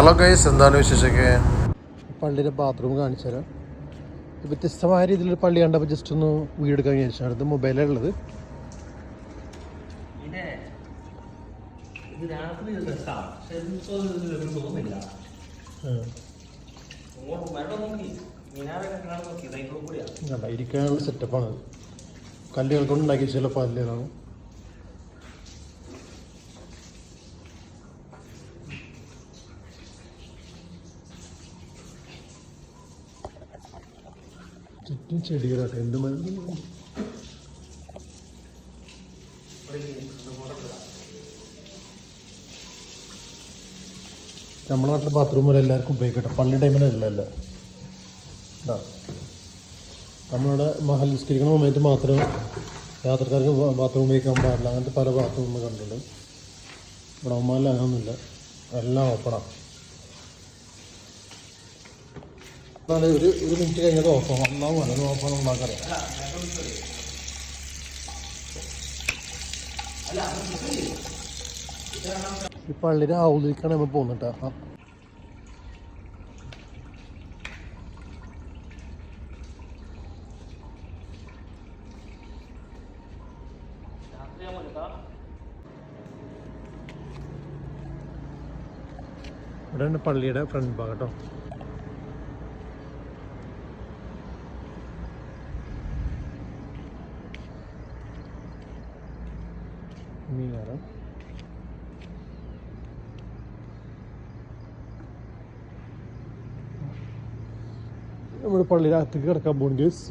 Hello guys എന്താണ് വിശേഷമൊക്കെ? പള്ളിയുടെ ബാത്റൂം കാണിച്ചു തരാം. ഇത് വ്യത്യസ്തമായ രീതിയിലൊരു പള്ളി കണ്ടപ്പോൾ ജസ്റ്റ് ഒന്ന് വീഡിയോ എടുക്കാൻ വിചാരിച്ചാണ് ഇത് മൊബൈലുള്ളത് ഇരിക്കാനുള്ള സെറ്റപ്പാണ് കല്ലുകൾ കൊണ്ട് ഉണ്ടാക്കിയ ചില പല്ലുകളാണ്. ചുറ്റും ചെടികളാട്ടെ എന്ത് നമ്മുടെ നാട്ടിലെ ബാത്റൂം വരെ എല്ലാവർക്കും ഉപയോഗിക്കട്ടെ. പള്ളി ടൈമിലല്ല നമ്മളുടെ മഹൽ നിസ്കരിക്കുന്ന സമയത്ത് മാത്രം യാത്രക്കാർക്ക് ബാത്റൂം ഉപയോഗിക്കാൻ പാടില്ല. അങ്ങനത്തെ പല ബാത്റൂമുകൾ കണ്ടിട്ടുണ്ട്. ഇവിടെ ഒമാനിൽ അങ്ങനെയൊന്നുമില്ല എല്ലാം ഓപ്പണാണ് എന്നാലും ഒരു ഒരു മിനിറ്റ് കഴിഞ്ഞത് ഓഫാണ് ഒന്നാവും അല്ലെങ്കിൽ ഓഫാണ് ഉണ്ടാക്കാറിയാം ഈ പള്ളിയുടെ ഔലിക്കാണ് നമ്മൾ പോകുന്നുണ്ട് എടുക്കാം ഇവിടെയാണ് പള്ളിയുടെ ഫ്രണ്ട് ഭാഗം കേട്ടോ. മീനാറ് നമ്മൾ പള്ളിയുടെ അകത്തേക്ക് കിടക്കാൻ പോകും ഗേസ്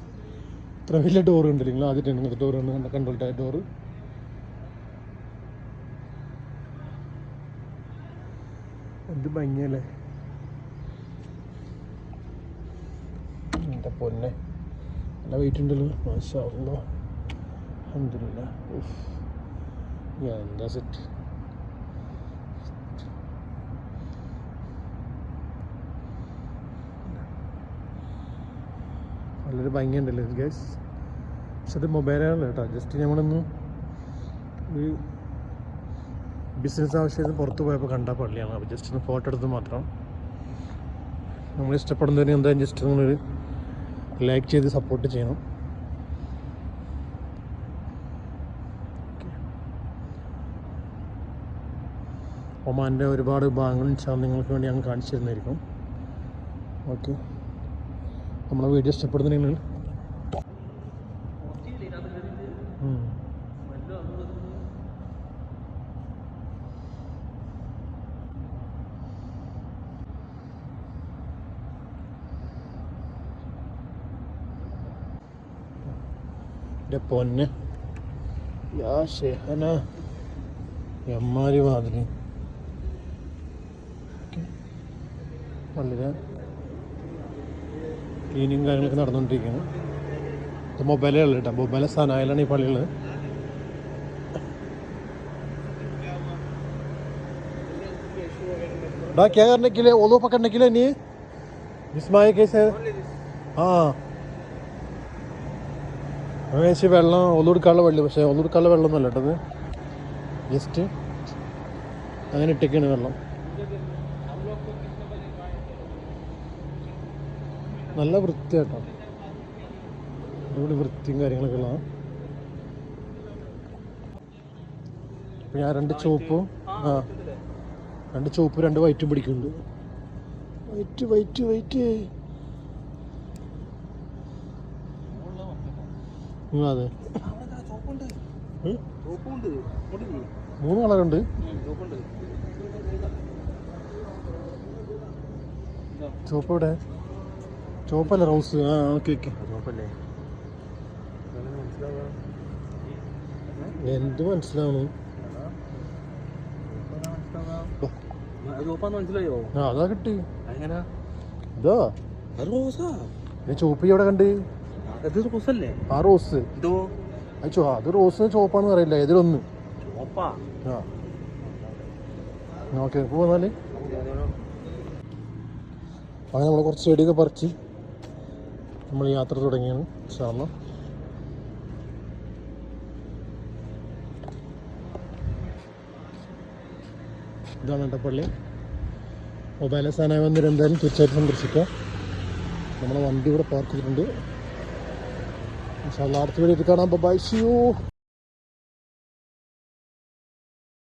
ഇത്ര വലിയ ഡോർ ഉണ്ട് നിങ്ങൾ ആദ്യമായിട്ട് ഇങ്ങനത്തെ ഡോർ ഉണ്ട് കണ്ട കണ്ടോൾട്ടായ ഡോറ് എന്ത് ഭംഗിയല്ലേ. എന്റെ പൊന്നെ. നല്ല വെയിറ്റ് ഉണ്ടല്ലോ. മാഷാ അല്ലാ അൽഹംദുലില്ലാ does it. വളരെ ഭംഗിയുണ്ടല്ലോ ഗൈസ് പക്ഷെ അത് മൊബൈലാണ് കേട്ടോ. ജസ്റ്റ് നമ്മളൊന്ന് ഒരു ബിസിനസ് ആവശ്യത്തിന് പുറത്ത് പോയപ്പോൾ കണ്ട പള്ളിയാണ്. അപ്പോൾ ജസ്റ്റ് ഒന്ന് ഫോട്ടോ എടുത്ത് മാത്രം. നമ്മൾ ഇഷ്ടപ്പെടുന്നതിന് എന്തായാലും ജസ്റ്റ് നിങ്ങളൊരു ലൈക്ക് ചെയ്ത് സപ്പോർട്ട് ചെയ്യണം. ഒമാന്റെ ഒരുപാട് ഭാഗങ്ങൾ നിങ്ങൾക്ക് വേണ്ടി ഞാൻ കാണിച്ചു തരുന്നതായിരിക്കും ഓക്കെ. നമ്മളെ വീഡിയോ ഇഷ്ടപ്പെടുന്നുണ്ടെങ്കിൽ നിങ്ങൾ പൊന്ന്. യാ ഷെഹന എമ്മാരി മാതിരി വളരെ ക്ലീനിങ് കാര്യങ്ങളൊക്കെ നടന്നുകൊണ്ടിരിക്കുകയാണ് ഇത് മൊബൈലുകൾ കേട്ടോ മൊബൈൽ സനായിലാണ് ഈ പള്ളിയുള്ളത് डा क्या करने के लिए ओलो पकड़ने के लिए नहीं जिसमाए कैसे हाँ അങ്ങനെ വെള്ളം ഒന്നുകൊടുക്കാനുള്ള വെള്ളം പക്ഷേ ഒന്നുകൊടുക്കാനുള്ള വെള്ളം ഒന്നല്ല കേട്ടത് ജസ്റ്റ് അങ്ങനെ ഇട്ടേക്കാണ് വെള്ളം നല്ല വൃത്തിയായിട്ടാണ് ഇവിടെ വൃത്തിയും കാര്യങ്ങളൊക്കെ ഉള്ളതാണ് ഇപ്പം ഞാൻ രണ്ട് ചുവപ്പും ആ രണ്ട് ചുവപ്പ് രണ്ട് വൈറ്റും പിടിക്കുന്നുണ്ട്. വൈറ്റ് വൈറ്റ് വൈറ്റ് അതെ? മൂന്ന് കളറുണ്ട് ചുവപ്പ് ഇവിടെ ചുവപ്പല്ല റോസ്? ആ ഓക്കെ ഓക്കെ. ചോപ്പല്ലേ എന്ത് മനസ്സിലാവണം? മനസ്സിലായോ? ആ അതാ കിട്ടി. എങ്ങനാ ഇതാ. റോസാ? ചോപ്പി ഇവിടെ കണ്ട്? അത് റോസല്ലേ? ആ റോസ്. ഇതോ അത് റോസ് ചുവപ്പാന്ന് പറയില്ല ഇതിലൊന്ന്. ചോപ്പാ ആ. ഓക്കെ പോന്നാൽ അങ്ങനെ നമ്മൾ കുറച്ച് ചെടിയൊക്കെ പറിച്ച് നമ്മൾ യാത്ര തുടങ്ങിയാണ്. സാറിന് ഇതാണ് അട്ടപ്പള്ളി പള്ളി. മൊബൈൽ സാധനമായി വന്നിട്ട് എന്തായാലും തീർച്ചയായിട്ടും സന്ദർശിക്കുക നമ്മളെ വണ്ടി ഇവിടെ പാർക്ക് ചെയ്തിട്ടുണ്ട്. അടുത്ത വീഡിയോ കാണാം. By U